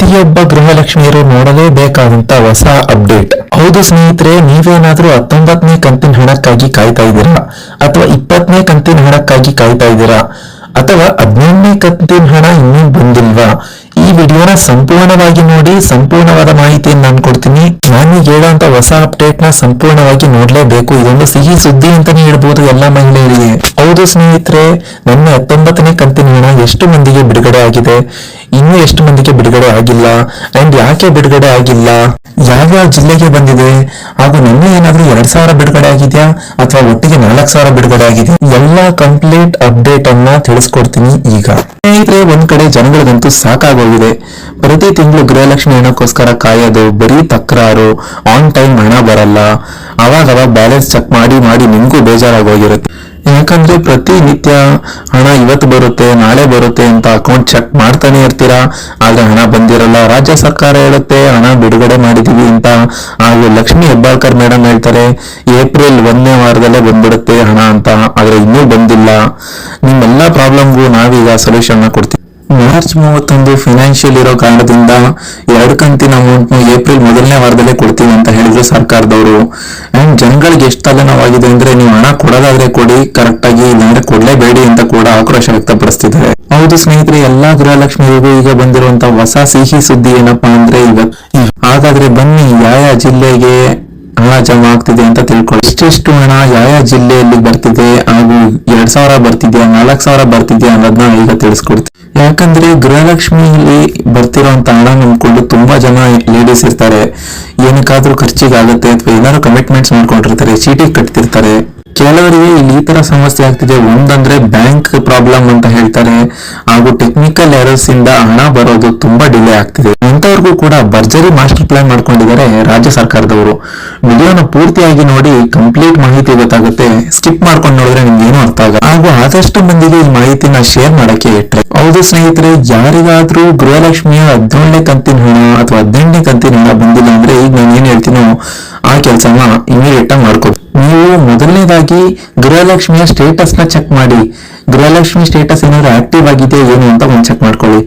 ಪ್ರತಿಯೊಬ್ಬ ಗೃಹಲಕ್ಷ್ಮಿಯರು ನೋಡಲೇಬೇಕಾದಂತ ಹೊಸ ಅಪ್ಡೇಟ್. ಹೌದು ಸ್ನೇಹಿತರೆ, ನೀವೇನಾದ್ರೂ ಹತ್ತೊಂಬತ್ತನೇ ಕಂತಿನ ಹಣಕ್ಕಾಗಿ ಕಾಯ್ತಾ ಇದ್ದೀರಾ? ಅಥವಾ ಇಪ್ಪತ್ತನೇ ಕಂತಿನ ಹಣಕ್ಕಾಗಿ ಕಾಯ್ತಾ ಇದ್ದೀರಾ? ಅಥವಾ ಹದಿನೈದನೇ ಕಂತಿನ ಹಣ ಇನ್ನೂ ಬಂದಿಲ್ವಾ? ವಿಡಿಯೋನ ಸಂಪೂರ್ಣವಾಗಿ ನೋಡಿ, ಸಂಪೂರ್ಣವಾದ ಮಾಹಿತಿಯನ್ನು ನಾನು ಕೊಡ್ತೀನಿ. ನಾನು ಹೇಳುವಂತ ಹೊಸ ಅಪ್ಡೇಟ್ನ ಸಂಪೂರ್ಣವಾಗಿ ನೋಡ್ಲೇಬೇಕು. ಇದೊಂದು ಸಿಹಿ ಸುದ್ದಿ ಅಂತಾನೆ ಹೇಳ್ಬೋದು ಎಲ್ಲಾ ಮಹಿಳೆಯರಿಗೆ. ಹೌದು ಸ್ನೇಹಿತರೆ, ನನ್ನ ಹತ್ತೊಂಬತ್ತನೇ ಕಂತಿನ ಹಣ ಎಷ್ಟು ಮಂದಿಗೆ ಬಿಡುಗಡೆ ಆಗಿದೆ? ಇನ್ನೂ ಎಷ್ಟು ಮಂದಿಗೆ ಬಿಡುಗಡೆ ಆಗಿಲ್ಲ? ಅಂಡ್ ಯಾಕೆ ಬಿಡುಗಡೆ ಆಗಿಲ್ಲ? ಯಾವ್ಯಾವ ಜಿಲ್ಲೆಗೆ ಬಂದಿದೆ? ಹಾಗೂ ನಿನ್ನೆ ಏನಾದ್ರೂ ಎರಡ್ ಸಾವಿರ ಬಿಡುಗಡೆ ಆಗಿದೆಯಾ? ಅಥವಾ ಒಟ್ಟಿಗೆ ನಾಲ್ಕ್ ಸಾವಿರ ಬಿಡುಗಡೆ ಆಗಿದೆ ಎಲ್ಲಾ ಕಂಪ್ಲೀಟ್ ಅಪ್ಡೇಟ್ ಅನ್ನ ತಿಳಿಸ್ಕೊಡ್ತೀನಿ ಈಗ. ಸ್ನೇಹಿತರೆ, ಒಂದ್ ಕಡೆ ಜನಗಳಿಗಂತೂ ಸಾಕಾಗೋಗಿದೆ. ಪ್ರತಿ ತಿಂಗಳು ಗೃಹಲಕ್ಷ್ಮಿ ಹಣಕ್ಕೋಸ್ಕರ ಕಾಯೋದು, ಬರೀ ತಕ್ರಾರು ಆನ್ ಟೈಮ್ ಹಣ ಬರಲ್ಲ. ಅವಾಗವಾಗ ಅವಾಗ ಬ್ಯಾಲೆನ್ಸ್ ಚೆಕ್ ಮಾಡಿ ಮಾಡಿ ನಿಮ್ಗೂ ಬೇಜಾರಾಗೋಗಿರುತ್ತೆ. ಯಾಕಂದ್ರೆ ಪ್ರತಿ ನಿತ್ಯ ಹಣ ಇವತ್ತು ಬರುತ್ತೆ, ನಾಳೆ ಬರುತ್ತೆ ಅಂತ ಅಕೌಂಟ್ ಚೆಕ್ ಮಾಡ್ತಾನೆ ಇರ್ತೀರಾ? ಆದ್ರೆ ಹಣ ಬಂದಿರಲ್ಲ. ರಾಜ್ಯ ಸರ್ಕಾರ ಹೇಳುತ್ತೆ, ಹಣ ಬಿಡುಗಡೆ ಮಾಡಿದೀವಿ ಅಂತ. ಹಾಗೂ ಲಕ್ಷ್ಮಿ ಹೆಬ್ಬಾಳ್ಕರ್ ಮೇಡಮ್ ಹೇಳ್ತಾರೆ, ಏಪ್ರಿಲ್ ಒಂದನೇ ವಾರದಲ್ಲೇ ಬಂದ್ಬಿಡುತ್ತೆ ಹಣ ಅಂತ. ಆದ್ರೆ ಇನ್ನೂ ಬಂದಿಲ್ಲ. ನಿಮ್ಮೆಲ್ಲಾ ಪ್ರಾಬ್ಲಮ್ಗೂ ನಾವೀಗ ಸೊಲ್ಯೂಷನ್ ಕೊಡ್ತೀವಿ. ಮಾರ್ಚ್ ಮೂವತ್ತೊಂದು ಫಿನಾನ್ಷಿಯಲ್ ಇರೋ ಕಾರಣದಿಂದ ಎರಡು ಕಂತಿನ ಅಮೌಂಟ್ ಏಪ್ರಿಲ್ ಮೊದಲನೇ ವಾರದಲ್ಲೇ ಕೊಡ್ತೀವಿ ಅಂತ ಹೇಳಿದ್ರು ಸರ್ಕಾರದವರು. ಅಂಡ್ ಜನಗಳಿಗೆ ಎಷ್ಟು ತಲೆನೋವಾಗಿದೆ ಅಂದ್ರೆ ನೀವು ಹಣ ಕೊಡೋದಾದ್ರೆ ಕೊಡಿ ಕರೆಕ್ಟ್ ಆಗಿ ಇಲ್ಲಾಂದ್ರೆ ಕೊಡ್ಲೇಬೇಡಿ ಅಂತ ಕೂಡ ಆಕ್ರೋಶ ವ್ಯಕ್ತಪಡಿಸ್ತಿದ್ದಾರೆ. ಹೌದು ಸ್ನೇಹಿತರೆ, ಎಲ್ಲಾ ಗೃಹಲಕ್ಷ್ಮಿಗೂ ಈಗ ಬಂದಿರುವಂತ ಹೊಸ ಸಿಹಿ ಸುದ್ದಿ ಏನಪ್ಪಾ ಅಂದ್ರೆ ಈಗ ಹಾಗಾದ್ರೆ ಬನ್ನಿ, ಯಾವ ಜಿಲ್ಲೆಗೆ ಹಣ ಜಮಾ ಆಗ್ತಿದೆ ಅಂತ ತಿಳ್ಕೊಳ್ಳಿ. ಎಷ್ಟೆಷ್ಟು ಹಣ ಯಾವ ಜಿಲ್ಲೆಯಲ್ಲಿ ಬರ್ತಿದೆ ಹಾಗೂ ಎರಡ್ ಸಾವಿರ ಬರ್ತಿದ್ಯಾ, ನಾಲ್ಕ್ ಸಾವಿರ ಬರ್ತಿದೆಯಾ ಅನ್ನೋದನ್ನ ಈಗ ತಿಳಿಸ್ಕೊಡ್ತೀನಿ. ಯಾಕಂದ್ರೆ ಗೃಹಲಕ್ಷ್ಮಿಯಲ್ಲಿ ಬರ್ತಿರೋಂತ ಹಣ ನಂಬ್ಕೊಂಡು ತುಂಬಾ ಜನ ಲೇಡೀಸ್ ಇರ್ತಾರೆ. ಏನಕ್ಕಾದ್ರೂ ಖರ್ಚಿಗೆ ಆಗುತ್ತೆ ಅಥವಾ ಏನಾದ್ರು ಕಮಿಟ್ಮೆಂಟ್ಸ್ ಮಾಡ್ಕೊಂಡಿರ್ತಾರೆ, ಚೀಟಿ ಕಟ್ತಿರ್ತಾರೆ. ಕೆಲವರಿಗೆ ಇಲ್ಲಿ ಈ ತರ ಸಮಸ್ಯೆ ಆಗ್ತಿದೆ. ಒಂದಂದ್ರೆ ಬ್ಯಾಂಕ್ ಪ್ರಾಬ್ಲಮ್ ಅಂತ ಹೇಳ್ತಾರೆ. ಹಾಗೂ ಟೆಕ್ನಿಕಲ್ ಎರರ್ಸ್ ಇಂದ ಹಣ ಬರೋದು ತುಂಬಾ ಡಿಲೇ ಆಗ್ತಿದೆ. ಇಂಥವ್ರಿಗೂ ಕೂಡ ಭರ್ಜರಿ ಮಾಸ್ಟರ್ ಪ್ಲಾನ್ ಮಾಡ್ಕೊಂಡಿದ್ದಾರೆ ರಾಜ್ಯ ಸರ್ಕಾರದವರು. ವಿಡಿಯೋನ ಪೂರ್ತಿಯಾಗಿ ನೋಡಿ ಕಂಪ್ಲೀಟ್ ಮಾಹಿತಿ ಗೊತ್ತಾಗುತ್ತೆ. ಸ್ಕಿಪ್ ಮಾಡ್ಕೊಂಡು ನೋಡಿದ್ರೆ ನಿಮ್ಗೆ ಏನು ಅರ್ಥ ಆಗಲ್ಲ. ಹಾಗೂ ಆದಷ್ಟು ಮಂದಿಗೆ ಈ ಮಾಹಿತಿನ ಶೇರ್ ಮಾಡಕ್ಕೆ ಇಟ್ಟರೆ ಹೌದು ಸ್ನೇಹಿತರೆ, ಯಾರಿಗಾದ್ರೂ ಗೃಹಲಕ್ಷ್ಮಿಯ ಹದಿನೇಳನೇ ಕಂತಿನ ಹಣ ಅಥವಾ ಹದಿನೆಂಟನೇ ಕಂತಿನ ಹಣ ಬಂದಿಲ್ಲ ಅಂದ್ರೆ ಈಗ ನಾನು ಏನ್ ಹೇಳ್ತೀನೋ, ಆ ಕೆಲಸನ ಇಮಿಡಿಯೇಟ್ ಆಗಿ ಮಾಡ್ಕೋ ನೀವು ಮೊದಲನೇದಾಗಿ ಗೃಹಲಕ್ಷ್ಮಿಯ ಸ್ಟೇಟಸ್ನ ಚೆಕ್ ಮಾಡಿ. ಗೃಹಲಕ್ಷ್ಮಿ ಸ್ಟೇಟಸ್ ಏನಾದ್ರು ಆಕ್ಟಿವ್ ಆಗಿದೆಯಾ ಏನು ಅಂತ ಒಂದು ಚೆಕ್ ಮಾಡ್ಕೊಳ್ಳಿ.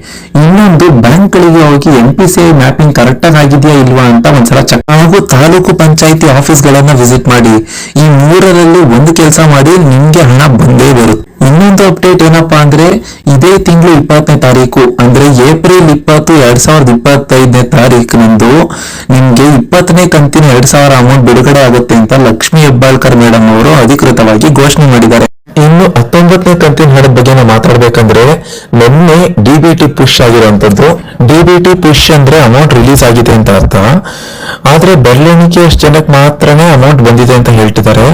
ಇನ್ನೊಂದು ಬ್ಯಾಂಕ್ ಗಳಿಗೆ ಹೋಗಿ M P C I mapping correct ಆಗಿ ಆಗಿದೆಯಾ ಇಲ್ವಾ ಅಂತ ಒಂದ್ಸಲ ಚೆಕ್ ಹಾಗೂ ತಾಲೂಕು ಪಂಚಾಯಿತಿ ಆಫೀಸ್ ಗಳನ್ನ ವಿಸಿಟ್ ಮಾಡಿ. ಈ ಮೂರರಲ್ಲಿ ಒಂದು ಕೆಲಸ ಮಾಡಿ ನಿಮ್ಗೆ ಹಣ ಬಂದೇ ಬರುತ್ತೆ. ಇನ್ನೊಂದು ಅಪ್ಡೇಟ್ ಏನಪ್ಪಾ ಅಂದ್ರೆ ಇದೇ ತಿಂಗಳು ಇಪ್ಪತ್ತನೇ ತಾರೀಕು, ಅಂದ್ರೆ ಏಪ್ರಿಲ್ ಇಪ್ಪತ್ತು ಎರಡ್ ಸಾವಿರದ ಇಪ್ಪತ್ತೈದನೇ ತಾರೀಕಿನಂದು ನಿಮ್ಗೆ ಇಪ್ಪತ್ತನೇ ಕಂತಿನ ಎರಡ್ ಸಾವಿರ ಅಮೌಂಟ್ ಬಿಡುಗಡೆ ಆಗುತ್ತೆ ಅಂತ ಲಕ್ಷ್ಮಿ ಹೆಬ್ಬಾಳ್ಕರ್ ಮೇಡಮ್ ಅವರು ಅಧಿಕೃತವಾಗಿ ಘೋಷಣೆ ಮಾಡಿದ್ದಾರೆ. ಇನ್ನು ಹತ್ತೊಂಬತ್ತನೇ ಕಂತಿನ ಹಣದ ಬಗ್ಗೆ ನಾವು ಮಾತಾಡ್ಬೇಕಂದ್ರೆ ನಿನ್ನೆ ಡಿಬಿಟಿ ಪುಷ್ ಆಗಿರುವಂತದ್ದು ಡಿಬಿಟಿ ಪುಷ್ ಅಂದ್ರೆ ಅಮೌಂಟ್ ರಿಲೀಸ್ ಆಗಿದೆ ಅಂತ ಅರ್ಥ. ಆದ್ರೆ ಬೆರಳೆಣಿಕೆ ಅಷ್ಟು ಜನಕ್ಕೆ ಮಾತ್ರನೇ ಅಮೌಂಟ್ ಬಂದಿದೆ ಅಂತ ಹೇಳ್ತಿದ್ದಾರೆ.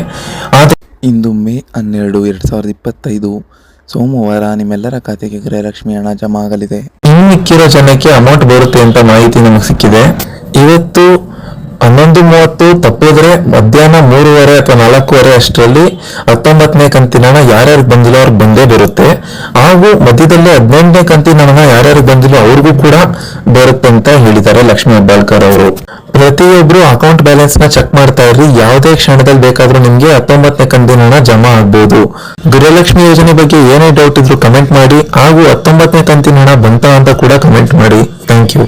ಆದ್ರೆ ಇಂದು ಮೇ ಹನ್ನೆರಡು ಎರಡು ಸಾವಿರದ ಇಪ್ಪತ್ತೈದು. ಸೋಮವಾರ ನಿಮ್ಮೆಲ್ಲರ ಖಾತೆಗೆ ಗೃಹಲಕ್ಷ್ಮಿ ಹಣ ಜಮಾ ಆಗಲಿದೆ. ಇನ್ನು ಮಿಕ್ಕಿರೋ ಜನಕ್ಕೆ ಅಮೌಂಟ್ ಬರುತ್ತೆ ಅಂತ ಮಾಹಿತಿ ನಮಗೆ ಸಿಕ್ಕಿದೆ. ಇವತ್ತು ಹನ್ನೊಂದು ಮೂವತ್ತು, ತಪ್ಪಿದ್ರೆ ಮಧ್ಯಾಹ್ನ ಮೂರುವರೆ ಅಥವಾ ನಾಲ್ಕೂವರೆ ಅಷ್ಟರಲ್ಲಿ ಹತ್ತೊಂಬತ್ತನೇ ಕಂತಿನ ಹಣ ಯಾರ್ಯಾರಿಗೆ ಬಂದಿಲ್ಲ ಅವ್ರಿಗೆ ಬಂದೇ ಬರುತ್ತೆ. ಹಾಗೂ ಮಧ್ಯದಲ್ಲಿ ಹದಿನೆಂಟನೇ ಕಂತಿನ ಹಣ ಯಾರ್ಯಾರಿಗೆ ಬಂದಿಲ್ಲ ಅವ್ರಿಗೂ ಕೂಡ ಬರುತ್ತೆ ಅಂತ ಹೇಳಿದ್ದಾರೆ ಲಕ್ಷ್ಮೀ ಹೆಬ್ಬಾಳ್ಕರ್ ಅವರು. ಪ್ರತಿಯೊಬ್ರು ಅಕೌಂಟ್ ಬ್ಯಾಲೆನ್ಸ್ನ ಚೆಕ್ ಮಾಡ್ತಾ ಇರ್ರಿ. ಯಾವುದೇ ಕ್ಷಣದಲ್ಲಿ ಬೇಕಾದ್ರೂ ನಿಮ್ಗೆ ಹತ್ತೊಂಬತ್ತನೇ ಕಂತಿನ ಹಣ ಜಮಾ ಆಗ್ಬೋದು. ಗೃಹಲಕ್ಷ್ಮಿ ಯೋಜನೆ ಬಗ್ಗೆ ಏನೇ ಡೌಟ್ ಇದ್ರು ಕಮೆಂಟ್ ಮಾಡಿ. ಹಾಗೂ ಹತ್ತೊಂಬತ್ತನೇ ಕಂತಿನ ಹಣ ಬಂತ ಅಂತ ಕೂಡ ಕಮೆಂಟ್ ಮಾಡಿ. Thank you